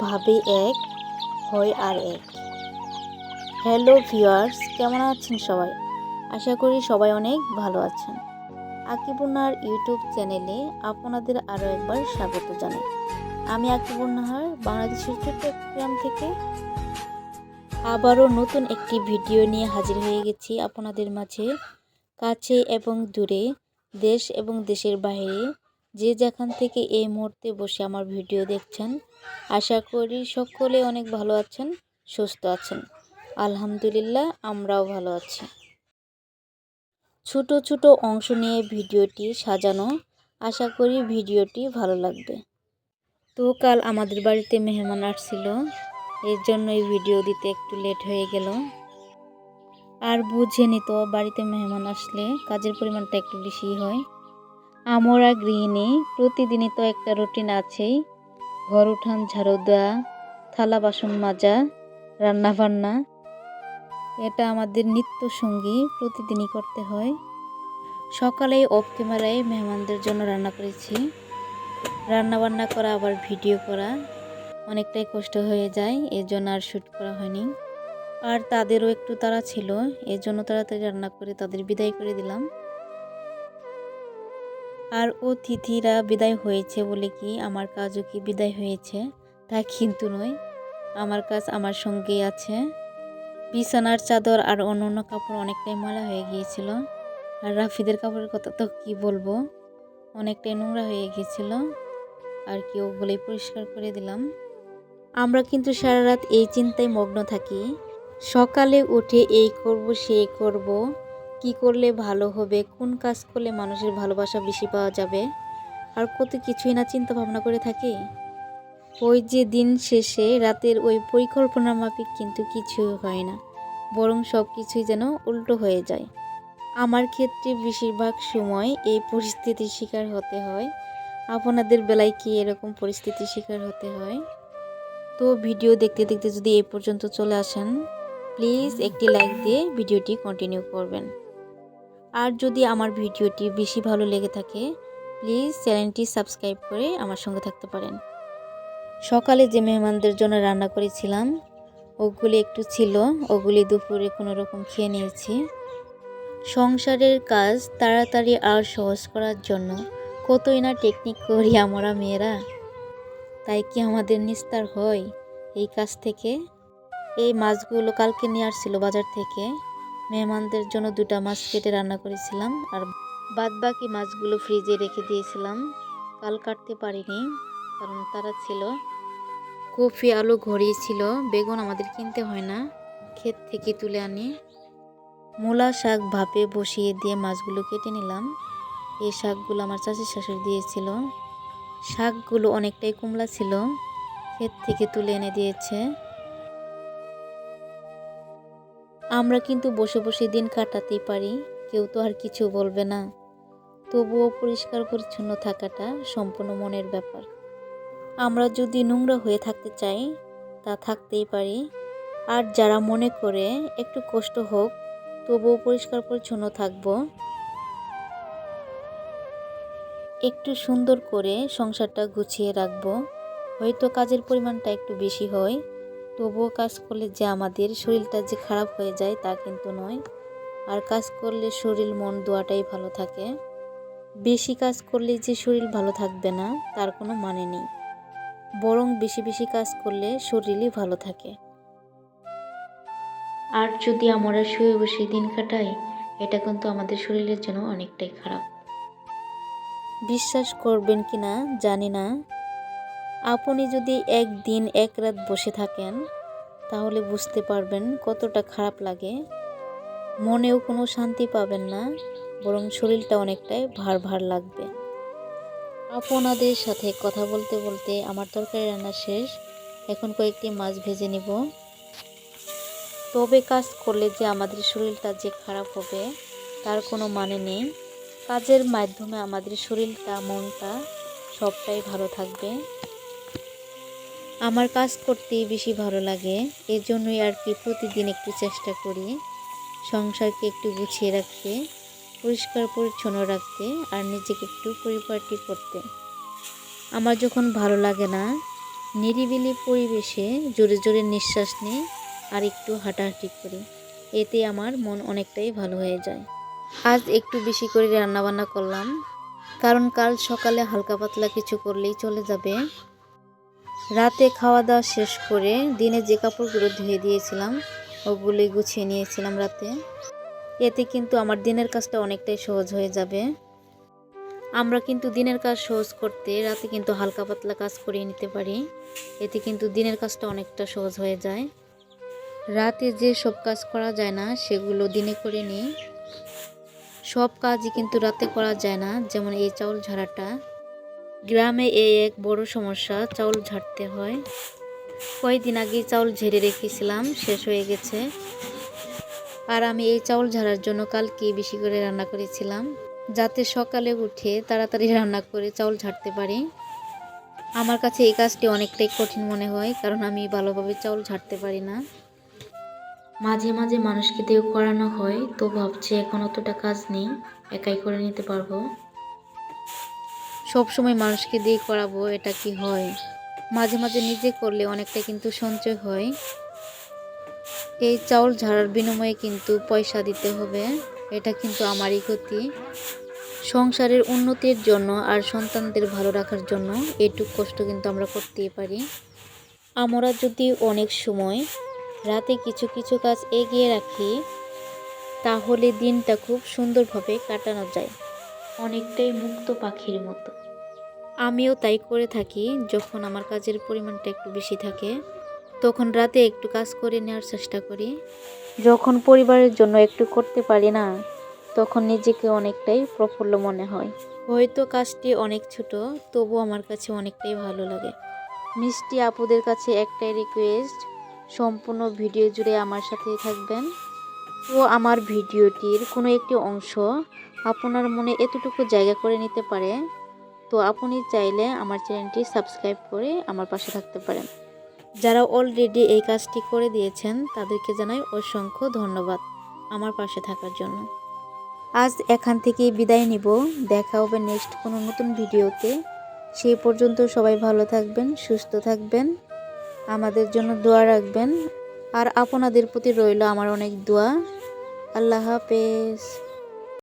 ভাবে এক, হয় আর এক। হ্যালো ভিউয়ার্স কেমন আছেন সবাই? আশা করি সবাই অনেক ভালো আছেন। আকিবুন্নাহার ইউটিউব চ্যানেলে আপনাদের আরও একবার স্বাগত জানাই। আমি আকিবুন্নাহার, বাংলাদেশের ছোট্ট এক গ্রাম থেকে। আবারও নতুন একটি ভিডিও নিয়ে হাজির হয়ে গেছি আপনাদের মাঝে, কাছে এবং দূরে, দেশ এবং দেশের বাইরে। যে যেখান থেকে এই মুহূর্তে বসে আমার ভিডিও দেখছেন, আশা করি সকলে অনেক ভালো আছেন, সুস্থ আছেন। আলহামদুলিল্লাহ, আমরাও ভালো আছি। ছোট ছোট অংশ নিয়ে ভিডিওটি সাজানো, আশা করি ভিডিওটি ভালো লাগবে। তো কাল আমাদের বাড়িতে মেহমান আসছিল, এর জন্য এই ভিডিও দিতে একটু লেট হয়ে গেল। আর বুঝেনি তো বাড়িতে মেহমান আসলে কাজের পরিমাণটা একটু বেশি হয়। আমরা গৃহিণী, প্রতিদিনই তো একটা রুটিন আছেই। ঘর উঠান ঝাড়ু দেওয়া, থালা বাসন মাজা রান্না বান্না এটা আমাদের নিত্য সঙ্গী, প্রতিদিনই করতে হয়। সকালে অফ ক্যামেরায় মেহমানদের জন্য রান্না করেছি। রান্না বান্না করা, আবার ভিডিও করা। অনেকটাই কষ্ট হয়ে যায় এর জন্য আর শ্যুট করা হয়নি। আর তাদেরও একটু তারা ছিল এর জন্য তাড়াতাড়ি রান্না করে তাদের বিদায় করে দিলাম। আর অতিথিরা বিদায় হয়েছে বলে কি আমার কাজও কি বিদায় হয়েছে? তা কিন্তু নয়। আমার কাজ আমার সঙ্গেই আছে। বিছানার চাদর আর অন্য অন্য কাপড় অনেকটাই ময়লা হয়ে গিয়েছিল। আর রাফিদের কাপড়ের কথা তো কি বলব? অনেকটাই নোংরা হয়ে গিয়েছিল। আর কি ওগুলোই পরিষ্কার করে দিলাম। আমরা কিন্তু সারা রাত এই চিন্তায় মগ্ন থাকি। সকালে উঠে এই করব, সেই করব। কি করলে ভালো হবে, কোন কাজ করলে মানুষের ভালোবাসা বেশি পাওয়া যাবে? আর কত কিছুই না চিন্তা ভাবনা করে থাকি? ওই যে দিন শেষে রাতের ওই পরিকল্পনা মাফিক কিন্তু কিছুই হয় না, বরং সব কিছুই যেন উল্টো হয়ে যায়। আমার ক্ষেত্রে বেশিরভাগ সময় এই পরিস্থিতির শিকার হতে হয়। আপনাদের বেলায় কি এরকম পরিস্থিতির শিকার হতে হয়? তো ভিডিও দেখতে দেখতে যদি এই পর্যন্ত চলে আসেন, প্লিজ একটি লাইক দিয়ে ভিডিওটি কন্টিনিউ করবেন। আর যদি আমার ভিডিওটি বেশি ভালো লেগে থাকে প্লিজ চ্যানেলটি সাবস্ক্রাইব করে আমার সঙ্গে থাকতে পারেন। সকালে যে মেহমানদের জন্য রান্না করেছিলাম, ওগুলি একটু ছিল, ওগুলি দুপুরে কোনো রকম খেয়ে নিয়েছি। সংসারের কাজ তাড়াতাড়ি আর সহজ করার জন্য কতই না টেকনিক করি আমরা মেয়েরা। তাই কি আমাদের নিস্তার হয় এই কাজ থেকে? এই মাছগুলো কালকে নিয়ে আসছিল বাজার থেকে। মেহমানদের জন্য দুটা মাছ কেটে রান্না করেছিলাম আর বাদ বাকি মাছগুলো ফ্রিজে রেখে দিয়েছিলাম। কাল কাটতে পারিনি, কারণ তারা ছিল। কফি আলু ঘড়িয়েছিল বেগুন আমাদের কিনতে হয় না, ক্ষেত থেকে তুলে আনি। মূলা শাক ভাপে বসিয়ে দিয়ে মাছগুলো কেটে নিলাম। এই শাকগুলো আমার চাষির শাশুড়ি দিয়েছিল। শাকগুলো অনেকটাই কুমলা ছিল, ক্ষেত থেকে তুলে এনে দিয়েছে। আমরা কিন্তু বসে বসে দিন কাটাতেই পারি। কেউ তো আর কিছু বলবে না। তবুও পরিষ্কার পরিচ্ছন্ন থাকাটা সম্পূর্ণ মনের ব্যাপার। আমরা যদি নোংরা হয়ে থাকতে চাই, তা থাকতেই পারি। আর যারা মনে করে একটু কষ্ট হোক, তবুও পরিষ্কার পরিচ্ছন্ন থাকব। একটু সুন্দর করে সংসারটা গুছিয়ে রাখব। হয়তো কাজের পরিমাণটা একটু বেশি হয়। তবুও কাজ করলে যে আমাদের শরীরটা যে খারাপ হয়ে যায় তা কিন্তু নয়। আর কাজ করলে শরীর মন দোয়াটাই ভালো থাকে। বেশি কাজ করলে যে শরীর ভালো থাকবে না তার কোনো মানে নেই। বরং বেশি বেশি কাজ করলে শরীরই ভালো থাকে। আর যদি আমরা শুয়ে বসে দিন কাটাই এটা কিন্তু আমাদের শরীরের জন্য অনেকটাই খারাপ। বিশ্বাস করবেন কি না জানি না। আপনি যদি একদিন এক রাত বসে থাকেন তাহলে বুঝতে পারবেন কতটা খারাপ লাগে। মনেও কোনো শান্তি পাবেন না, বরং শরীরটা অনেকটাই ভার ভার লাগবে। আপনাদের সাথে কথা বলতে বলতে আমার তরকারি রান্না শেষ। এখন কয়েকটি মাছ ভেজে নিব। তবে কাজ করলে যে আমাদের শরীরটা যে খারাপ হবে, তার কোনো মানে নেই। কাজের মাধ্যমে আমাদের শরীরটা, মনটা সবটাই ভালো থাকবে। আমার কাজ করতেই বেশি ভালো লাগে এর জন্যই আর কি প্রতিদিন একটু চেষ্টা করি সংসারকে একটু গুছিয়ে রাখতে, পরিষ্কার পরিচ্ছন্ন রাখতে আর নিজেকে একটু পরিপাটি করতে। আমার যখন ভালো লাগে না, নিরিবিলি পরিবেশে জোরে জোরে নিঃশ্বাস নিই আর একটু হাঁটাহাঁটি করি, এতে আমার মন অনেকটাই ভালো হয়ে যায়। আজ একটু বেশি করে রান্নাবান্না করলাম, কারণ কাল সকালে হালকা পাতলা কিছু করলেই চলে যাবে। রাতে খাওয়া দাওয়া শেষ করে দিনে যে কাপড়গুলো ধুয়ে দিয়েছিলাম, ওগুলোই গুছিয়ে নিয়েছিলাম রাতে। এতে কিন্তু আমার দিনের কাজটা অনেকটাই সহজ হয়ে যাবে। আমরা কিন্তু দিনের কাজ সহজ করতে রাতে কিন্তু হালকা পাতলা কাজ করিয়ে নিতে পারি। এতে কিন্তু দিনের কাজটা অনেকটা সহজ হয়ে যায়। রাতে যে সব কাজ করা যায় না, সেগুলো দিনে করে নিই। সব কাজই কিন্তু রাতে করা যায় না, যেমন এই চাউল ঝাড়াটা। গ্রামে এই এক বড় সমস্যা, চাউল ঝাড়তে হয়। কয়েকদিন আগে চাউল ঝেড়ে রেখেছিলাম, শেষ হয়ে গেছে। আর আমি এই চাউল ঝাড়ার জন্য কালকে বেশি করে রান্না করেছিলাম, যাতে সকালে উঠে তাড়াতাড়ি রান্না করে চাউল ঝাড়তে পারি। আমার কাছে এই কাজটি অনেকটাই কঠিন মনে হয়, কারণ আমি ভালোভাবে চাউল ঝাড়তে পারি না। মাঝে মাঝে মানুষকে দিয়েও করানো হয়, তো ভাবছি এখন অতটা কাজ নেই, একাই করে নিতে পারব। সব সময় মানুষকে দিয়ে করাবো, এটা কি হয়? মাঝে মাঝে নিজে করলে অনেকটা কিন্তু সঞ্চয় হয়। এই চাউল ঝাড়ার বিনিময়ে কিন্তু পয়সা দিতে হবে, এটা কিন্তু আমারই ক্ষতি। সংসারের উন্নতির জন্য আর সন্তানদের ভালো রাখার জন্য এইটুক কষ্ট কিন্তু আমরা করতেই পারি। আমরা যদি অনেক সময় রাতে কিছু কিছু কাজ এগিয়ে রাখি, তাহলে দিনটা খুব সুন্দরভাবে কাটানো যায়। অনেকটাই মুক্ত পাখির মতো। আমিও তাই করে থাকি, যখন আমার কাজের পরিমাণটা একটু বেশি থাকে, তখন রাতে একটু কাজ করে নেওয়ার চেষ্টা করি। যখন পরিবারের জন্য একটু করতে পারি না, তখন নিজেকে অনেকটাই প্রফুল্ল মনে হয়। হয়তো কাজটি অনেক ছোট, তবু আমার কাছে অনেকটাই ভালো লাগে। মিষ্টি আপুদের কাছে একটাই রিকোয়েস্ট সম্পূর্ণ ভিডিও জুড়ে আমার সাথেই থাকবেন। ও আমার ভিডিওটির কোনো একটি অংশ আপনার মনে এতটুকু জায়গা করে নিতে পারে, তো আপনি চাইলে আমার চ্যানেলটি সাবস্ক্রাইব করে আমার পাশে থাকতে পারেন। যারা অলরেডি এই কাজটি করে দিয়েছেন, তাদেরকে জানাই অসংখ্য ধন্যবাদ আমার পাশে থাকার জন্য। আজ এখান থেকে বিদায় নিব। দেখা হবে নেক্সট কোনো নতুন ভিডিওতে। সেই পর্যন্ত সবাই ভালো থাকবেন, সুস্থ থাকবেন, আমাদের জন্য দোয়া রাখবেন। আর আপনাদের প্রতি রইল আমার অনেক দোয়া। আল্লাহ হাফেজ।